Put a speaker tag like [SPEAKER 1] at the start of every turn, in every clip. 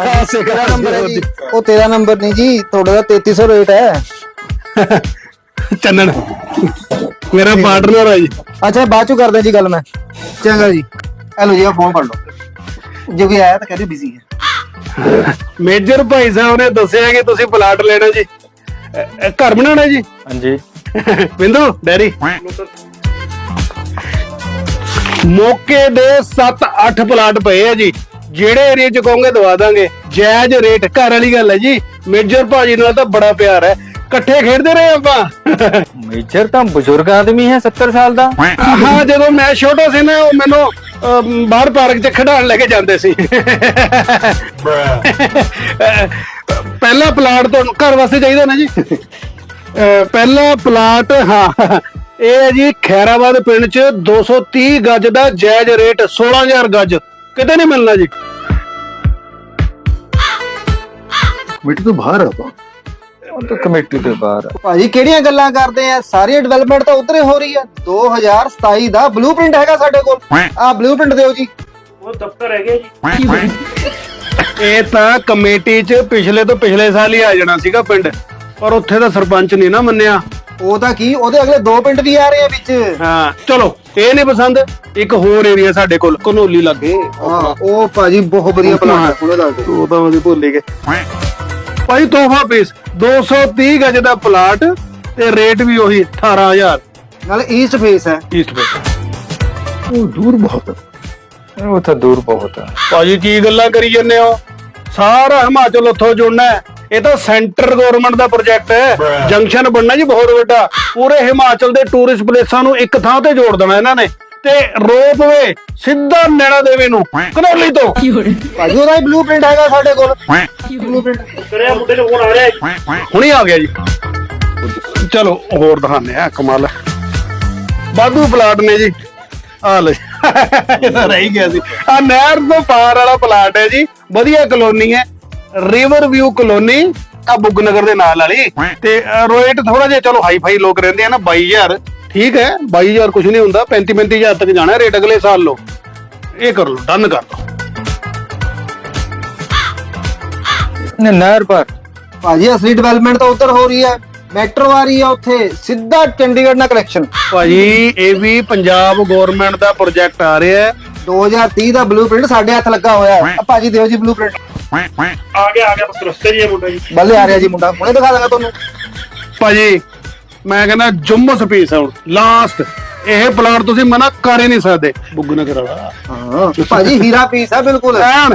[SPEAKER 1] ਹਾਂਜੀ, ਤੇਰਾ ਨੰਬਰ ਹੈ ਜੀ।
[SPEAKER 2] ਉਹ ਤੇਰਾ ਨੰਬਰ ਨਹੀਂ ਜੀ ਤੁਹਾਡਾ ਦਾ 3300 ਰੇਟ ਹੈ।
[SPEAKER 1] ਚੰਨਣ। ਮੇਰਾ ਪਾਰਟਨਰ ਹੈ ਜੀ।
[SPEAKER 2] ਅੱਛਾ ਬਾਅਦ ਚੋਂ ਕਰਦੇ ਜੀ ਗੱਲ ਮੈਂ। ਚੰਗਾ ਜੀ। ਹੈਲੋ ਜੀ ਆ ਫੋਨ ਫੜ ਲਓ। ਜੇ ਕੋਈ ਆਇਆ ਤਾਂ ਕਹਿੰਦੇ ਬਿਜ਼ੀ ਹੈ।
[SPEAKER 1] ਮੇਜਰ ਭਾਈ ਸਾਹਿਬ ਨੇ ਦੱਸਿਆ ਕਿ ਤੁਸੀਂ ਪਲਾਟ ਲੈਣਾ ਜੀ। ਘਰ ਬਣਾਉਣਾ ਜੀ?
[SPEAKER 3] ਹਾਂਜੀ।
[SPEAKER 1] ਬਿੰਦੂ ਡੈਡੀ। ਮੌਕੇ ਦੇ 7-8 ਪਲਾਟ ਪਏ ਆ ਜੀ। ਜਿਹੜੇ ਏਰੀਆ ਚ ਕਹੋਗੇ ਦਵਾ ਦਾਂਗੇ। ਜਾਇਜ਼ ਰੇਟ ਘਰ ਵਾਲੀ ਗੱਲ ਹੈ ਜੀ। ਮੇਜਰ ਭਾਜੀ ਨਾਲ ਤਾਂ ਬੜਾ ਪਿਆਰ ਹੈ। ਇਕੱਠੇ ਖੇਡਦੇ ਰਹੇ ਆਪਾਂ।
[SPEAKER 3] ਮੇਜਰ ਤਾਂ ਬਜ਼ੁਰਗ ਆਦਮੀ ਹੈ 70 ਸਾਲ ਦਾ।
[SPEAKER 1] ਹਾਂ ਜਦੋਂ ਮੈਂ ਛੋਟਾ ਸੀ ਨਾ ਉਹ ਮੈਨੂੰ ਅਮ, ਬਾਹਰ ਪਾਰਕ 'ਚ ਖਿਡਾਉਣ ਲੈ ਕੇ ਜਾਂਦੇ ਸੀ। ਪਹਿਲਾ ਪਲਾਟ ਤੁਹਾਨੂੰ ਘਰ ਵਾਸਤੇ ਚਾਹੀਦਾ ਨਾ ਜੀ। ਅਹ, ਪਹਿਲਾ ਪਲਾਟ ਹਾਂ। ਇਹ ਹੈ ਜੀ ਖੈਰਾਬਾਦ ਪਿੰਡ 'ਚ 230 ਗੱਜ ਦਾ ਜਾਇਜ਼ ਰੇਟ 16000 ਗੱਜ। ਕਿਤੇ ਨਹੀਂ ਮਿਲਣਾ ਜੀ। ਮਿੱਟੀ ਤੋਂ ਬਾਹਰ ਆਪਾਂ?
[SPEAKER 3] ਉਹ ਤਾਂ ਕਮੇਟੀ ਦੇ ਬਾਹਰ ਆ।
[SPEAKER 2] ਭਾਜੀ ਕਿਹੜੀਆਂ ਗੱਲਾਂ ਕਰਦੇ ਆ? ਸਾਰੀ ਡਿਵੈਲਪਮੈਂਟ ਤਾਂ ਉਧਰੇ ਹੋ ਰਹੀ ਆ। 2027 ਦਾ ਬਲੂਪ੍ਰਿੰਟ ਹੈਗਾ ਸਾਡੇ ਕੋਲ। ਆ ਬਲੂਪ੍ਰਿੰਟ ਦਿਓ ਜੀ।
[SPEAKER 1] ਇਹ ਤਾਂ ਕਮੇਟੀ 'ਚ ਪਿਛਲੇ ਤੋਂ ਪਿਛਲੇ ਸਾਲ ਹੀ ਆ ਜਾਣਾ ਸੀਗਾ ਪਿੰਡ। ਪਰ ਉੱਥੇ ਦਾ ਸਰਪੰਚ ਨਹੀਂ ਨਾ ਮੰਨਿਆ।
[SPEAKER 2] ਉਹਦਾ ਕੀ? ਉਹਦੇ ਅਗਲੇ ਦੋ ਪਿੰਡ ਵੀ ਆ ਰਹੇ ਆ ਵਿੱਚ।
[SPEAKER 1] ਹਾਂ ਚਲੋ ਇਹ ਨਹੀਂ ਪਸੰਦ। ਇੱਕ ਹੋਰ ਏਰੀਆ ਸਾਡੇ ਕੋਲ ਕਨੋਲੀ ਲੱਗੇ।
[SPEAKER 2] ਹਾਂ ਉਹ ਭਾਜੀ ਬਹੁਤ ਵਧੀਆ ਪਲਾਨ ਹੈ ਉਹਦਾ ਦੱਸ ਦਿਓ
[SPEAKER 1] ਉਹ ਤਾਂ ਅਸੀਂ ਭੁੱਲ ਹੀ ਗਏ ਭਾਈ ਤੋਹਫਾ ਪੀਸ 230 ਗਜ ਦਾ ਪਲਾਟ ਤੇ ਰੇਟ ਵੀ ਉਹੀ 18000
[SPEAKER 2] ਨਾਲ ਈਸਟ ਫੇਸ ਹੈ।
[SPEAKER 1] ਈਸਟ ਵੇ ਉਹ ਦੂਰ ਬਹੁਤ
[SPEAKER 3] ਉਹ ਤਾਂ ਦੂਰ ਬਹੁਤ ਆ
[SPEAKER 1] ਭਾਜੀ ਕੀ ਗੱਲਾਂ ਕਰੀ ਜੰਨੇ ਹੋ? ਸਾਰਾ ਹਿਮਾਚਲ ਉੱਥੋਂ ਜੁੜਨਾ ਹੈ। ਇਹ ਤਾਂ ਸੈਂਟਰ ਗਵਰਨਮੈਂਟ ਦਾ ਪ੍ਰੋਜੈਕਟ ਹੈ। ਜੰਕਸ਼ਨ ਬਣਨਾ ਜੀ ਬਹੁਤ ਵੱਡਾ। ਪੂਰੇ ਹਿਮਾਚਲ ਦੇ ਟੂਰਿਸਟ ਪਲੇਸਾਂ ਨੂੰ ਇੱਕ ਥਾਂ ਤੇ ਜੋੜ ਦੇਣਾ ਇਹਨਾਂ ਨੇ। ਤੇ ਰੋਪਵੇ ਸਿੱਧਾ ਨੈਣਾ ਦੇਵੀ ਨੂੰ ਕਨੌਲੀ ਤੋਂ।
[SPEAKER 2] ਭਾਜੀ ਉਹਦਾ ਹੀ ਬਲੂਪ੍ਰਿੰਟ ਹੈਗਾ ਸਾਡੇ ਕੋਲ। ਬਲੂਪ੍ਰਿੰਟ
[SPEAKER 1] ਹੁਣੀ ਆ ਗਿਆ ਜੀ। ਚਲੋ ਹੋਰ ਦਿਖਾਣੇ ਆ ਕਮਾਲ। ਬਾਦੂ ਪਲਾਟ ਨੇ ਜੀ। ਆ ਲੈ ਇਹ ਤਾਂ ਰਹਿ ਹੀ ਗਿਆ ਸੀ ਆ ਨਹਿਰ ਤੋਂ ਪਾਰ ਵਾਲਾ ਪਲਾਟ ਹੈ ਜੀ। ਵਧੀਆ ਕਲੋਨੀ ਹੈ। ਰਿਵਰ ਵਿਊ ਕਲੋਨੀ ਆ ਬੁੱਗਨਗਰ ਦੇ ਨਾਲ ਵਾਲੀ। ਤੇ ਰੇਟ ਥੋੜਾ ਜਿਹਾ ਚਲੋ ਹਾਈ ਫਾਈ ਲੋਕ ਰਹਿੰਦੇ ਆ ਨਾ 22000 ਠੀਕ ਹੈ 22000 ਕੁਝ ਨਹੀਂ ਹੁੰਦਾ 35 35000 ਤੱਕ ਜਾਣਾ ਰੇਟ ਅਗਲੇ ਸਾਲ ਲੋ ਇਹ ਕਰ ਲਓ ਡਨ ਕਰ
[SPEAKER 3] ਨੇ ਨਹਿਰ ਪਰ।
[SPEAKER 2] ਭਾਜੀ ਅਸਲੀ ਡਿਵੈਲਪਮੈਂਟ ਤਾਂ ਉੱਧਰ ਹੋ ਰਹੀ ਹੈ। ਮੈਟਰੋ ਆ ਰਹੀ ਹੈ ਉੱਥੇ ਸਿੱਧਾ ਚੰਡੀਗੜ੍ਹ ਨਾਲ ਕਨੈਕਸ਼ਨ
[SPEAKER 1] ਭਾਜੀ ਇਹ ਵੀ ਪੰਜਾਬ ਗਵਰਨਮੈਂਟ ਦਾ ਪ੍ਰੋਜੈਕਟ ਆ ਰਿਹਾ ਹੈ।
[SPEAKER 2] 2030 ਦਾ ਬਲੂਪ੍ਰਿੰਟ ਸਾਡੇ ਹੱਥ ਲੱਗਾ ਹੋਇਆ ਹੈ। ਆ ਭਾਜੀ ਦਿਓ ਜੀ ਬਲੂਪ੍ਰਿੰਟ
[SPEAKER 1] ਆ ਗਿਆ ਆ ਗਿਆ ਬਸ ਰਸਤੇ ਜੀ ਮੁੰਡਾ ਜੀ।
[SPEAKER 2] ਬੱਲੇ ਆ ਰਿਹਾ ਜੀ ਮੁੰਡਾ ਹੁਣੇ ਦਿਖਾ ਦਾਂਗਾ ਤੁਹਾਨੂੰ।
[SPEAKER 1] ਭਾਜੀ ਮੈਂ ਕਹਿੰਦਾ ਜੁੰਮਸ ਪੀਸ ਹੁਣ ਲਾਸਟ ਇਹ ਪਲਾਟ ਤੁਸੀਂ ਮਨਾ ਕਰ ਹੀ ਨਹੀਂ ਸਕਦੇ। ਬੁੱਗ ਨਗਰ ਵਾਲਾ
[SPEAKER 2] ਹਾਂ ਭਾਜੀ ਹੀਰਾ ਪੀਸ ਹੈ ਬਿਲਕੁਲ।
[SPEAKER 1] ਐਨ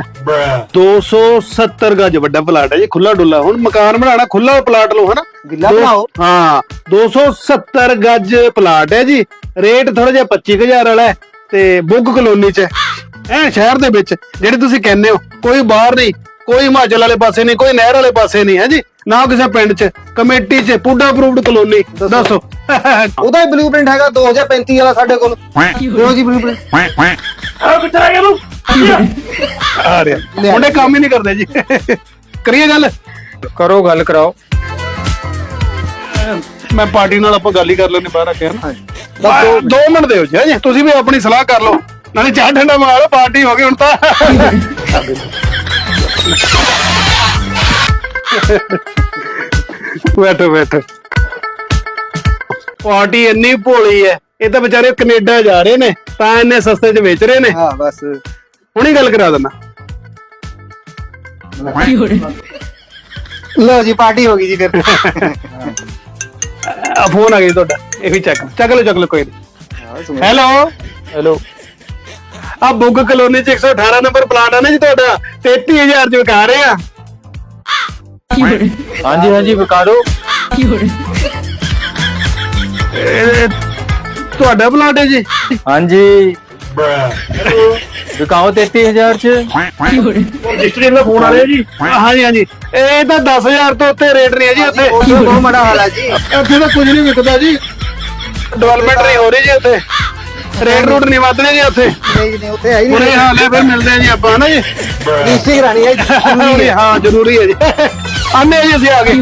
[SPEAKER 1] 270 ਗਜ ਵੱਡਾ ਪਲਾਟ ਹੈ ਜੀ ਖੁੱਲਾ ਡੁੱਲਾ। ਹੁਣ ਮਕਾਨ ਬਣਾਉਣਾ ਖੁੱਲਾ ਪਲਾਟ ਲਓ ਹਨਾ?
[SPEAKER 2] ਗਿੱਲਾ
[SPEAKER 1] ਦੋ-
[SPEAKER 2] ਬਣਾਓ
[SPEAKER 1] ਹਾਂ 270 ਗਜ ਪਲਾਟ ਹੈ ਜੀ। ਰੇਟ ਥੋੜਾ ਜਿਹਾ 25000 ਵਾਲਾ ਹੈ ਤੇ ਬੁੱਗ ਕਲੋਨੀ ਚ। ਐ ਸ਼ਹਿਰ ਦੇ ਵਿੱਚ ਜਿਹੜੇ ਤੁਸੀਂ ਕਹਿੰਦੇ ਹੋ ਕੋਈ ਬਾਹਰ ਨਹੀਂ ਕੋਈ ਹਿਮਾਚਲ ਵਾਲੇ ਪਾਸੇ ਨਹੀਂ ਕੋਈ ਨਹਿਰ ਵਾਲੇ ਪਾਸੇ ਨਹੀਂ ਹੈ ਜੀ? ਨਾ ਕਿਸੇ ਪਿੰਡ ਚ ਕਮੇਟੀ ਚ ਪੁੱਡਾ ਅਪਰੂਵਡ ਕਲੋਨੀ ਦੱਸੋ।
[SPEAKER 2] ਉਹਦਾ ਹੀ ਬਲੂਪ੍ਰਿੰਟ ਹੈਗਾ 2035 ਵਾਲਾ ਸਾਡੇ ਕੋਲ। ਦਿਓ ਜੀ ਬਲੂਪ੍ਰਿੰਟ
[SPEAKER 1] ਆ ਕਿੱਥੇ ਆ ਗਿਆ ਤੂੰ? ਆ ਰਿਹਾ। ਮੁੰਡੇ ਕੰਮ ਹੀ ਨਹੀਂ ਕਰਦੇ ਜੀ। ਕਰੀਏ ਗੱਲ?
[SPEAKER 3] ਕਰੋ ਗੱਲ ਕਰਾਓ।
[SPEAKER 1] ਮੈਂ ਪਾਰਟੀ ਨਾਲ ਆਪਾਂ ਗੱਲ ਹੀ ਕਰ ਲੈਣੇ ਬਾਹਰ ਆ ਕੇ
[SPEAKER 2] ਬਸ
[SPEAKER 1] ਦੋ ਮਿੰਟ ਦਿਓ ਜੀ ਹਾਂਜੀ। ਤੁਸੀਂ ਵੀ ਆਪਣੀ ਸਲਾਹ ਕਰ ਲਓ। ਨਾਲੇ ਚਾਹ ਠੰਡਾ ਮਾਰ ਲਓ ਪਾਰਟੀ ਹੋ ਗਈ ਹੁਣ ਤਾਂ। ਬੈਠੋ ਬੈਠੋ। ਪਾਰਟੀ ਇੰਨੀ ਭੋਲੀ ਹੈ ਇਹ ਤਾਂ ਵਿਚਾਰੇ ਕੈਨੇਡਾ ਜਾ ਰਹੇ ਨੇ ਤਾਂ ਇੰਨੇ ਸਸਤੇ 'ਚ ਵੇਚ ਰਹੇ ਨੇ।
[SPEAKER 2] ਹਾਂ ਬਸ।
[SPEAKER 1] ਹੁਣੀ ਗੱਲ ਕਰਾ ਦਿੰਦਾ।
[SPEAKER 2] ਲਓ ਜੀ ਪਾਰਟੀ ਹੋ ਗਈ ਜੀ ਫਿਰ।
[SPEAKER 1] ਆ ਫੋਨ ਆ ਗਿਆ ਜੀ ਤੁਹਾਡਾ ਇਹ ਵੀ ਚੱਕ ਚੱਕ ਲਓ ਚੱਕ ਲਓ ਕੋਈ ਨਹੀਂ। ਹੈਲੋ?
[SPEAKER 3] ਹੈਲੋ।
[SPEAKER 1] ਆ ਬੁੱਗ ਕਲੋਨੀ ਚ 118 ਨੰਬਰ ਪਲਾਟ ਆ ਨਾ ਜੀ ਤੁਹਾਡਾ 33000 ਚ ਵਿਕਾ ਰਹੇ ਆ।
[SPEAKER 3] ਹਾਂਜੀ ਹਾਂਜੀ ਵਿਕਾ ਦਿਓ
[SPEAKER 1] ਇਹ ਤੁਹਾਡਾ ਪਲਾਟ ਹੈ ਜੀ?
[SPEAKER 3] ਹਾਂਜੀ। ਵਿਕਾਓ 33000 ਚ।
[SPEAKER 1] ਰਜਿਸਟਰੀ ਦਾ ਫੋਨ ਆ ਰਿਹਾ ਜੀ? ਹਾਂਜੀ ਹਾਂਜੀ। ਇਹ ਤਾਂ 10000 ਤੋਂ ਉੱਤੇ ਰੇਟ ਨਹੀਂ ਹੈ ਜੀ ਉੱਥੇ
[SPEAKER 2] ਉਹ ਬਹੁਤ ਮਾੜਾ ਹਾਲ ਹੈ ਜੀ।
[SPEAKER 1] ਉੱਥੇ ਤਾਂ ਕੁਝ ਨਹੀਂ ਵਿਕਦਾ ਜੀ। ਡਿਵੈਲਪਮੈਂਟ ਨਹੀਂ ਹੋ ਰਹੀ ਜੀ ਉੱਥੇ ਰੇਟ ਰੂਟ ਨਹੀਂ ਵਧਣੇ ਜੀ ਉੱਥੇ
[SPEAKER 2] ਨਹੀਂ ਨਹੀਂ ਉੱਥੇ ਹੈ ਹੀ
[SPEAKER 1] ਬੁਰੇ
[SPEAKER 2] ਨਹੀਂ
[SPEAKER 1] ਹਾਲ ਹੈ ਫਿਰ ਮਿਲਦੇ ਆ ਜੀ ਆਪਾਂ ਨਾ ਜੀ?
[SPEAKER 2] ਰਜਿਸਟਰੀ ਕਰਾਣੀ ਹੈ ਜ਼ਰੂਰੀ ਹੈ
[SPEAKER 1] ਹਾਂ ਜ਼ਰੂਰੀ ਹੈ ਜੀ। ਆਨੇ ਜੀ ਅਸੀਂ ਆ ਗਏ